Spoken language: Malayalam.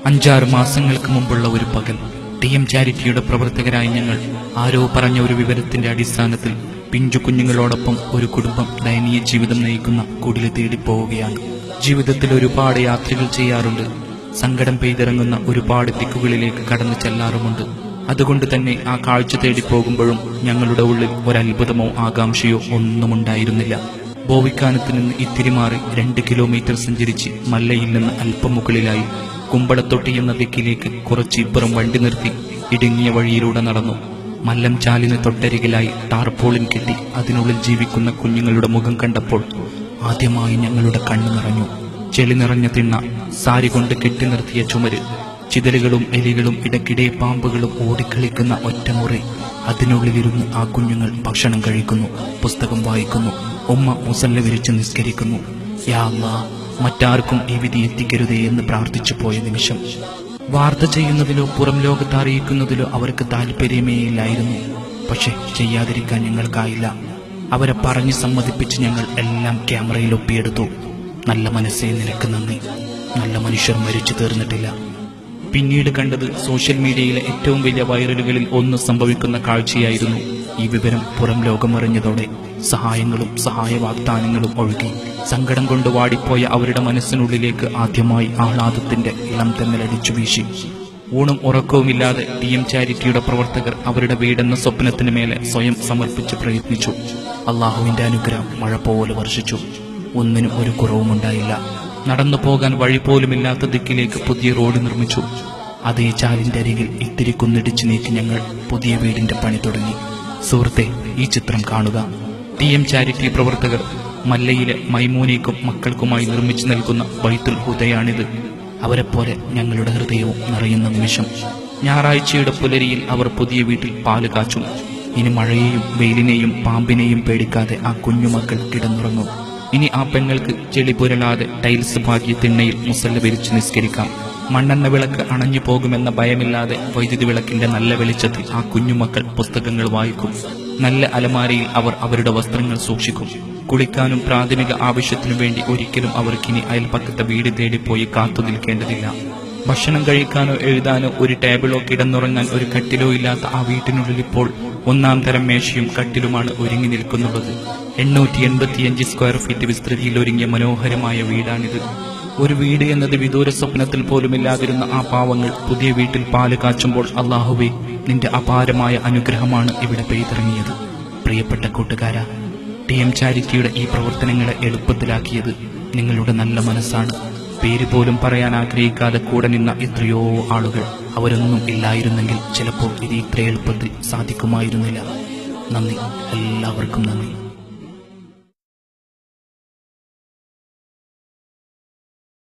അഞ്ചാറ് മാസങ്ങൾക്ക് മുമ്പുള്ള ഒരു പകൽ. ടി എം ചാരിറ്റിയുടെ പ്രവർത്തകരായ ഞങ്ങൾ ആരോ പറഞ്ഞ ഒരു വിവരത്തിന്റെ അടിസ്ഥാനത്തിൽ പിഞ്ചു കുഞ്ഞുങ്ങളോടൊപ്പം ഒരു കുടുംബം ദയനീയ ജീവിതം നയിക്കുന്ന കുടിൽ തേടിപ്പോവുകയാണ്. ജീവിതത്തിൽ ഒരുപാട് യാത്രകൾ ചെയ്യാറുണ്ട്. സങ്കടം പെയ്തിറങ്ങുന്ന ഒരുപാട് ദിക്കുകളിലേക്ക് കടന്നു ചെല്ലാറുമുണ്ട്. അതുകൊണ്ട് തന്നെ ആ കാഴ്ച തേടിപ്പോകുമ്പോഴും ഞങ്ങളുടെ ഉള്ളിൽ ഒരത്ഭുതമോ ആകാംക്ഷയോ ഒന്നും ഉണ്ടായിരുന്നില്ല ബോവിക്കാനത്ത് നിന്ന് ഇത്തിരി മാറി രണ്ട് കിലോമീറ്റർ സഞ്ചരിച്ച് മല്ലയിൽ നിന്ന് അല്പം മുകളിലായി കുമ്പളത്തൊട്ടി എന്ന ദിക്കിലേക്ക് കുറച്ചിപ്പുറം വണ്ടി നിർത്തി ഇടുങ്ങിയ വഴിയിലൂടെ നടന്നു. മല്ലം ചാലിന് തൊട്ടരികിലായി ടാർപോളിൻ കെട്ടി അതിനുള്ളിൽ ജീവിക്കുന്ന കുഞ്ഞുങ്ങളുടെ മുഖം കണ്ടപ്പോൾ ആദ്യമായി ഞങ്ങളുടെ കണ്ണു നിറഞ്ഞു. ചെളി നിറഞ്ഞ തിണ്ണ സാരി കൊണ്ട് കെട്ടി നിർത്തിയ ചുമര് ചിതലുകളും എലികളും ഇടയ്ക്കിടെ പാമ്പുകളും ഓടിക്കളിക്കുന്ന ഒറ്റമുറി. അതിനുള്ളിലിരുന്ന് ആ കുഞ്ഞുങ്ങൾ ഭക്ഷണം കഴിക്കുന്നു പുസ്തകം വായിക്കുന്നു ഉമ്മ മുസല്ല വിരിച്ച് നിസ്കരിക്കുന്നു. യാ മറ്റാർക്കും ഈ വിധി എത്തിക്കരുതേ എന്ന് പ്രാർത്ഥിച്ചു പോയ നിമിഷം വാർത്ത ചെയ്യുന്നതിലോ പുറം ലോകത്ത് അറിയിക്കുന്നതിലോ അവർക്ക് താല്പര്യമേ ഇല്ലായിരുന്നു. പക്ഷെ ചെയ്യാതിരിക്കാൻ ഞങ്ങൾക്കായില്ല. അവരെ പറഞ്ഞ് സമ്മതിപ്പിച്ച് ഞങ്ങൾ എല്ലാം ക്യാമറയിൽ ഒപ്പിയെടുത്തു. നല്ല മനസ്സേ നിനക്ക് നന്ദി. നല്ല മനുഷ്യർ മരിച്ചു തീർന്നിട്ടില്ല. പിന്നീട് കണ്ടത് സോഷ്യൽ മീഡിയയിലെ ഏറ്റവും വലിയ വൈറലുകളിൽ ഒന്ന് സംഭവിക്കുന്ന കാഴ്ചയായിരുന്നു ഈ വിവരം പുറം ലോകമറിഞ്ഞതോടെ സഹായങ്ങളും സഹായ വാഗ്ദാനങ്ങളും ഒഴുകി. സങ്കടം കൊണ്ട് വാടിപ്പോയ അവരുടെ മനസ്സിനുള്ളിലേക്ക് ആദ്യമായി ആഹ്ലാദത്തിന്റെ ഇളം തെന്നലടിച്ചു വീശി. ഊണും ഉറക്കവുമില്ലാതെ ടി എം ചാരിറ്റിയുടെ പ്രവർത്തകർ അവരുടെ വീടെന്ന സ്വപ്നത്തിന് മേലെ സ്വയം സമർപ്പിച്ച് പ്രയത്നിച്ചു. അള്ളാഹുവിന്റെ അനുഗ്രഹം മഴ പോലെ വർഷിച്ചു. ഒന്നിനും ഒരു കുറവുമുണ്ടായില്ല നടന്നു പോകാൻ വഴി പോലുമില്ലാത്ത ദിക്കിലേക്ക് പുതിയ റോഡ് നിർമ്മിച്ചു. അതേ ചാലിന്റെ അരികിൽ ഇത്തിരി കുന്നിടിച്ചു നീക്കി ഞങ്ങൾ പുതിയ വീടിന്റെ പണി തുടങ്ങി. സുഹൃത്തെ ഈ ചിത്രം കാണുക. ടി എം ചാരിറ്റി പ്രവർത്തകർ മല്ലയിലെ മൈമൂനയ്ക്കും മക്കൾക്കുമായി നിർമ്മിച്ചു നൽകുന്ന ബൈത്തുൽ ഹുദയാണിത്. അവരെപ്പോലെ ഞങ്ങളുടെ ഹൃദയവും നിറയുന്ന നിമിഷം. ഞായറാഴ്ചയുടെ പുലരിയിൽ അവർ പുതിയ വീട്ടിൽ പാൽ കാച്ചും. ഇനി മഴയെയും വെയിലിനെയും പാമ്പിനെയും പേടിക്കാതെ ആ കുഞ്ഞുമക്കൾ കിടന്നുറങ്ങും. ഇനി ആ പെങ്ങൾക്ക് ചെളി പുരളാതെ ടൈൽസ് ഭാഗ്യ തിണ്ണയിൽ മുസല്ല വിരിച്ച് നിസ്കരിക്കാം. മണ്ണെണ്ണ വിളക്ക് അണഞ്ഞു പോകുമെന്ന ഭയമില്ലാതെ വൈദ്യുതി വിളക്കിന്റെ നല്ല വെളിച്ചത്തിൽ ആ കുഞ്ഞുമക്കൾ പുസ്തകങ്ങൾ വായിക്കും. നല്ല അലമാരയിൽ അവർ അവരുടെ വസ്ത്രങ്ങൾ സൂക്ഷിക്കും. കുളിക്കാനും പ്രാഥമിക ആവശ്യത്തിനു വേണ്ടി ഒരിക്കലും അവർക്കിനി അയൽപ്പക്കത്തെ വീട് തേടിപ്പോയി കാത്തു നിൽക്കേണ്ടതില്ല. ഭക്ഷണം കഴിക്കാനോ എഴുതാനോ ഒരു ടേബിളോ കിടന്നുറങ്ങാൻ ഒരു കട്ടിലോ ഇല്ലാത്ത ആ വീട്ടിനുള്ളിൽ ഇപ്പോൾ ഒന്നാം തരം മേശയും കട്ടിലുമാണ് ഒരുങ്ങി നിൽക്കുന്നുള്ളത് എണ്ണൂറ്റി എൺപത്തിയഞ്ച് സ്ക്വയർ ഫീറ്റ് വിസ്തൃതിയിൽ ഒരുങ്ങിയ മനോഹരമായ വീടാണിത്. ഒരു വീട് എന്നത് വിദൂര സ്വപ്നത്തിൽ പോലുമില്ലാതിരുന്ന ആ പാവങ്ങൾ പുതിയ വീട്ടിൽ പാൽ കാച്ചുമ്പോൾ അള്ളാഹുവെ നിന്റെ അപാരമായ അനുഗ്രഹമാണ് ഇവിടെ പെയ്തിറങ്ങിയത്. പ്രിയപ്പെട്ട കൂട്ടുകാരാ ടി എം ചാരിറ്റിയുടെ ഈ പ്രവർത്തനങ്ങളെ എളുപ്പത്തിലാക്കിയത് നിങ്ങളുടെ നല്ല മനസ്സാണ്. പേര് പോലും പറയാൻ ആഗ്രഹിക്കാതെ കൂടെ നിന്ന എത്രയോ ആളുകൾ അവരൊന്നും ഇല്ലായിരുന്നെങ്കിൽ ചിലപ്പോൾ ഇത് ഇത്ര എളുപ്പത്തിൽ സാധിക്കുമായിരുന്നില്ല. നന്ദി. എല്ലാവർക്കും നന്ദി.